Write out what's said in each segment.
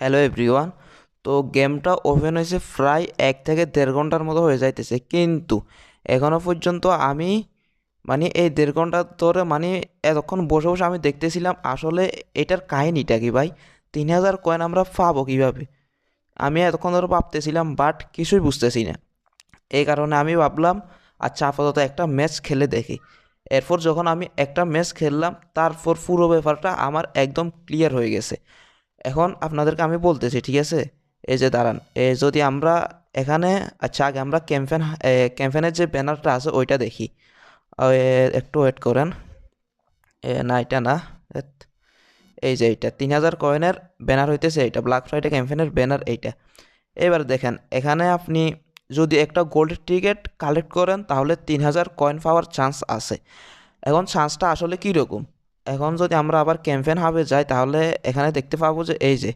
Hello everyone তো গেমটা open হয়েছে প্রায় এক থেকে দেড় ঘণ্টার মতো হয়ে যাইতেছে। কিন্তু এখনও পর্যন্ত আমি মানে এই দেড় ঘণ্টা ধরে মানে এতক্ষণ বসে বসে আমি দেখতেছিলাম, আসলে এটার কাহিনিটা কি ভাই? তিন হাজার কয়েন আমরা পাবো কীভাবে? আমি এতক্ষণ ধরে ভাবতেছিলাম বাট কিছুই বুঝতেছি না। এই কারণে আমি ভাবলাম আচ্ছা আপাতত একটা ম্যাচ খেলে দেখি। এরপর যখন আমি একটা ম্যাচ খেললাম, তারপর পুরো ব্যাপারটা আমার একদম ক্লিয়ার হয়ে গেছে। এখন আপনাদেরকে আমি বলতেছি, ঠিক আছে? এই যে দাঁড়ান, এ যদি আমরা এখানে আচ্ছা আগে আমরা ক্যাম্পেন ক্যাম্পেনের যে ব্যানারটা আছে, ওইটা দেখি। একটু ওয়েট করেন। না, এটা না এই যে এইটা, তিন হাজার কয়েনের ব্যানার হইতেছে এইটা ব্ল্যাক ফ্রাইডে ক্যাম্পেনের ব্যানার এইটা। এবার দেখেন, এখানে আপনি যদি একটা গোল্ড টিকিট কালেক্ট করেন, তাহলে তিন হাজার কয়েন পাওয়ার চান্স আছে। এখন চান্সটা আসলে কী রকম এখন যদি আমরা আবার ক্যাম্পেন হাবে যাই, তাহলে এখানে দেখতে পাবো যে এই যে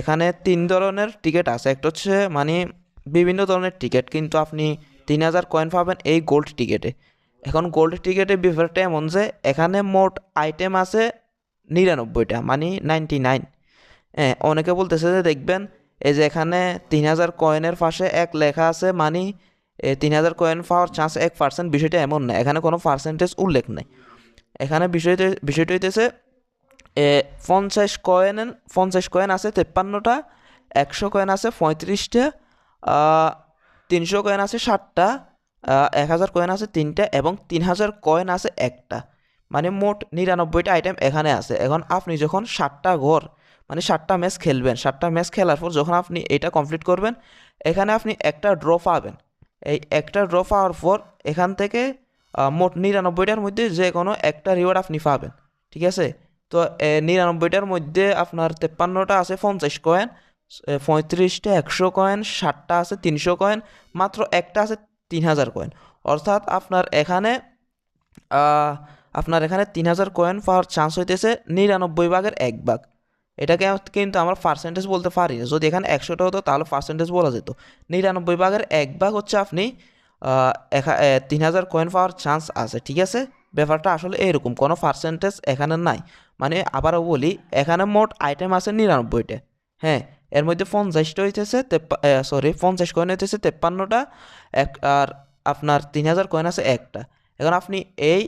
এখানে তিন ধরনের টিকিট আছে। একটা হচ্ছে মানে বিভিন্ন ধরনের টিকিট, কিন্তু আপনি তিন হাজার কয়েন পাবেন এই গোল্ড টিকিটে। এখন গোল্ড টিকিটের ব্যাপারটা এমন যে, এখানে মোট আইটেম আছে নিরানব্বইটা মানে নাইনটি নাইন হ্যাঁ অনেকে বলতেছে যে, দেখবেন এই যে এখানে তিন হাজার কয়েনের পাশে এক লেখা আছে মানে তিন হাজার কয়েন পাওয়ার চান্স এক পার্সেন্ট বিষয়টা এমন না। এখানে কোনো পার্সেন্টেজ উল্লেখ নেই। এখানে বিষয়টা বিষয়টা হইতেছে এ, পঞ্চাশ কয়েন পঞ্চাশ কয়েন আছে তেপ্পান্নটা একশো কয়েন আছে পঁয়ত্রিশটা তিনশো কয়েন আছে ষাটটা এক হাজার কয়েন আছে তিনটা এবং তিন হাজার কয়েন আছে একটা। মানে মোট নিরানব্বইটা আইটেম এখানে আছে। এখন আপনি যখন ষাটটা ঘর মানে ষাটটা ম্যাচ খেলবেন ষাটটা ম্যাচ খেলার পর যখন আপনি এটা কমপ্লিট করবেন এখানে আপনি একটা ড্র পাবেন। এই একটা ড্র পাওয়ার পর এখান থেকে মোট নিরানব্বইটার মধ্যে যে কোনো একটা রিওয়ার্ড আপনি পাবেন, ঠিক আছে? তো নিরানব্বইটার মধ্যে আপনার তেপ্পান্নটা আছে পঞ্চাশ কয়েন পঁয়ত্রিশটা একশো কয়েন ষাটটা আছে তিনশো কয়েন মাত্র একটা আছে তিন হাজার কয়েন অর্থাৎ আপনার এখানে আপনার এখানে তিন হাজার কয়েন পাওয়ার চান্স হইতেছে নিরানব্বই ভাগের এক ভাগ। এটাকে কিন্তু আমরা পার্সেন্টেজ বলতে পারি না। যদি এখানে একশোটা হতো তাহলে পার্সেন্টেজ বলা যেত। নিরানব্বই ভাগের এক ভাগ হচ্ছে আপনি তিন হাজার কয়েন পাওয়ার চান্স আছে, ঠিক আছে? ব্যাপারটা আসলে এরকম, কোনো পার্সেন্টেজ এখানে নাই। মানে আবারও বলি, এখানে মোট আইটেম আছে নিরানব্বইটা হ্যাঁ? এর মধ্যে পঞ্চাশটা হইতেছে সরি পঞ্চাশ কয়েন হইতেছে, তেপ্পান্নটা, এক আর আপনার তিন হাজার কয়েন আছে একটা। এখন আপনি এই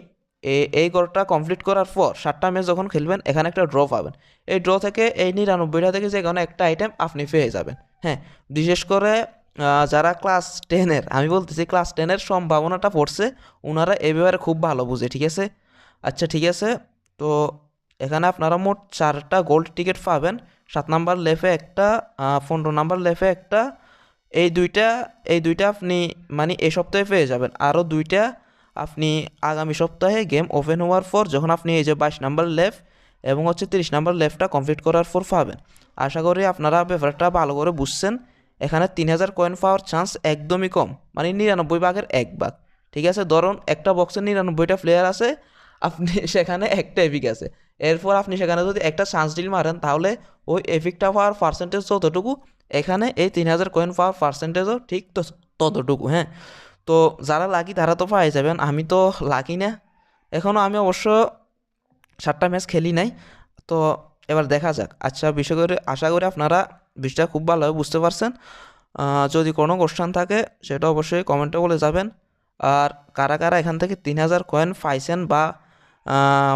এই গড়টা কমপ্লিট করার পর, সাতটা ম্যাচ যখন খেলবেন, এখানে একটা ড্র পাবেন। এই ড্র থেকে, এই নিরানব্বইটা থেকে যে কোনো একটা আইটেম আপনি পেয়ে যাবেন হ্যাঁ? বিশেষ করে যারা ক্লাস টেনের আমি বলতেছি ক্লাস টেনের সম্ভাবনাটা পড়ছে ওনারা এ ব্যাপারে খুব ভালো বুঝে, ঠিক আছে? আচ্ছা ঠিক আছে? তো এখানে আপনারা মোট চারটা গোল্ড টিকিট পাবেন। সাত নাম্বার লেফে একটা পনেরো নাম্বার লেফে একটা, এই দুইটা এই দুইটা আপনি মানে এই সপ্তাহে পেয়ে যাবেন। আরও দুইটা আপনি আগামী সপ্তাহে গেম ওপেন হওয়ার পর যখন আপনি এই যে বাইশ নাম্বার লেফট এবং হচ্ছে তিরিশ নাম্বার লেফটটা কমপ্লিট করার পর পাবেন। আশা করি আপনারা ব্যাপারটা ভালো করে বুঝছেন। এখানে তিন হাজার কয়েন পাওয়ার চান্স একদমই কম মানে নিরানব্বই ভাগের এক ভাগ। ঠিক আছে, ধরুন একটা বক্সে নিরানব্বইটা প্লেয়ার আছে, আপনি সেখানে একটা এপিক আছে। এরপর আপনি সেখানে যদি একটা চান্স ডিল মারেন, তাহলে ওই এপিকটা পাওয়ার পার্সেন্টেজ যতটুকু, এখানে এই তিন হাজার কয়েন পাওয়ার পার্সেন্টেজও ঠিক ততটুকু হ্যাঁ? তো যারা লাকি তারা তো পাই যাবেন, আমি তো লাকি না। এখনও আমি অবশ্য সাতটা ম্যাচ খেলি নাই। তো এবার দেখা যাক। আচ্ছা বিষয় করে আশা করি আপনারা বিষয়টা খুব ভালোভাবে বুঝতে পারছেন? যদি কোনো কোশ্চান থাকে, সেটা অবশ্যই কমেন্টে বলে যাবেন। আর কারা কারা এখান থেকে তিন হাজার কয়েন পাইছেন বা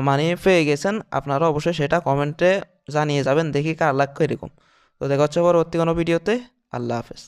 মানি পেয়ে গেছেন, আপনারা অবশ্যই সেটা কমেন্টে জানিয়ে যাবেন, দেখি কার লাগবে এরকম। তো দেখা হচ্ছে পরবর্তী কোনো ভিডিওতে আল্লাহ হাফেজ।